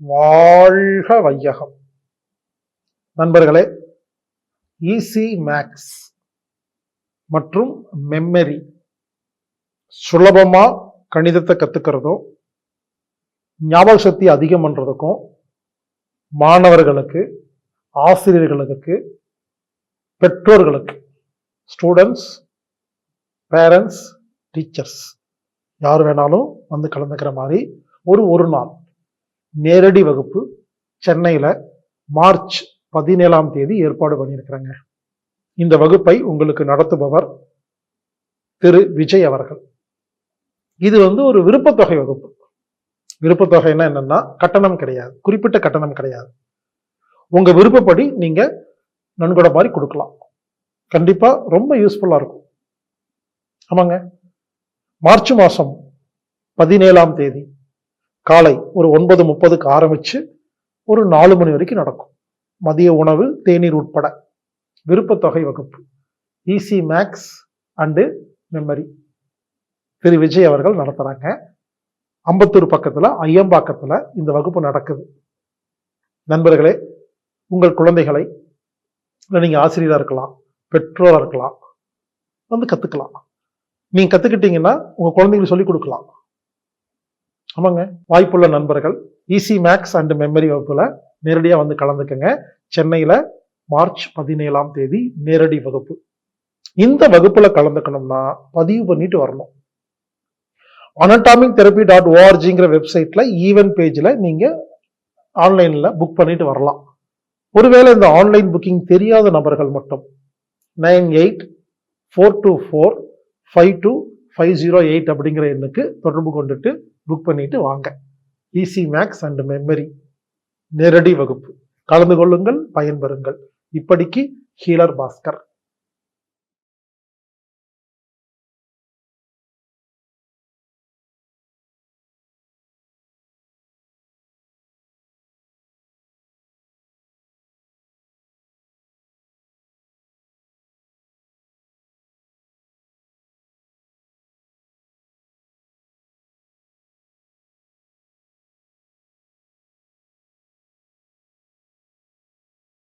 வாழ்க வையகம். நண்பர்களே ஈசி மேக்ஸ் மற்றும் மெமரி சுலபமா கணிதத்தை கத்துக்கிறதும் ஞாபக சக்தி அதிகம் பண்றதுக்கும் மாணவர்களுக்கு ஆசிரியர்களுக்கு பெற்றோர்களுக்கு ஸ்டூடெண்ட்ஸ் பேரண்ட்ஸ் டீச்சர்ஸ் யார் வேணாலும் வந்து கலந்துக்கிற மாதிரி ஒரு ஒரு நாள் நேரடி வகுப்பு சென்னையில் மார்ச் பதினேழாம் தேதி ஏற்பாடு பண்ணியிருக்கிறாங்க. இந்த வகுப்பை உங்களுக்கு நடத்துபவர் திரு விஜய் அவர்கள். இது வந்து ஒரு விருப்பத்தொகை வகுப்பு. விருப்பத்தொகைன்னா என்னன்னா கட்டணம் கிடையாது. குறிப்பிட்ட கட்டணம் கிடையாது. உங்க விருப்பப்படி நீங்க நன்கொடை மாதிரி கொடுக்கலாம். கண்டிப்பா ரொம்ப யூஸ்ஃபுல்லா இருக்கும். ஆமாங்க. மார்ச் மாசம் பதினேழாம் தேதி காலை ஒரு ஒன்பது முப்பதுக்கு ஆரம்பித்து ஒரு நாலு மணி வரைக்கும் நடக்கும். மதிய உணவு தேநீர் உட்பட. விருப்பத்தொகை வகுப்பு. ஈசி மேக்ஸ் அண்டு மெமரி திரு விஜய் அவர்கள் நடத்துகிறாங்க அம்பத்தூர் பக்கத்தில் ஐயம்பாக்கத்தில் இந்த வகுப்பு நடக்குது. நண்பர்களே உங்கள் குழந்தைகளை இல்லை நீங்கள் ஆசிரியராக இருக்கலாம் பெற்றோராக இருக்கலாம் வந்து கற்றுக்கலாம் நீங்கள் கற்றுக்கிட்டீங்கன்னா உங்கள் குழந்தைங்களுக்கு சொல்லிக் கொடுக்கலாம். ஆமாங்க. வாய்ப்புள்ள நண்பர்கள் ஈசி மேக்ஸ் அண்ட் மெமரி வகுப்புல நேரடியா வந்து கலந்துக்கங்க. சென்னையில மார்ச் பதினேழாம் தேதி நேரடி வகுப்பு. இந்த வகுப்புல கலந்துக்கணும்னா பதிவு பண்ணிட்டு வரணும். அனட்டாமிக் தெரப்பி டாட் ஓஆர்ஜிங்கிற வெப்சைட்ல ஈவென்ட் பேஜ்ல நீங்க ஆன்லைன்ல புக் பண்ணிட்டு வரலாம். ஒருவேளை இந்த ஆன்லைன் புக்கிங் தெரியாத நபர்கள் மட்டும் nine eight four two four five two five zero eight அப்படிங்கிற எண்ணுக்கு தொடர்பு கொண்டுட்டு புக் பண்ணிட்டு வாங்க. ஈசி மேக்ஸ் அண்ட் மெமரி நேரடி வகுப்பு. கலந்து கொள்ளுங்கள் பயன்பெறுங்கள். இப்படிக்கு ஹீலர் பாஸ்கர்.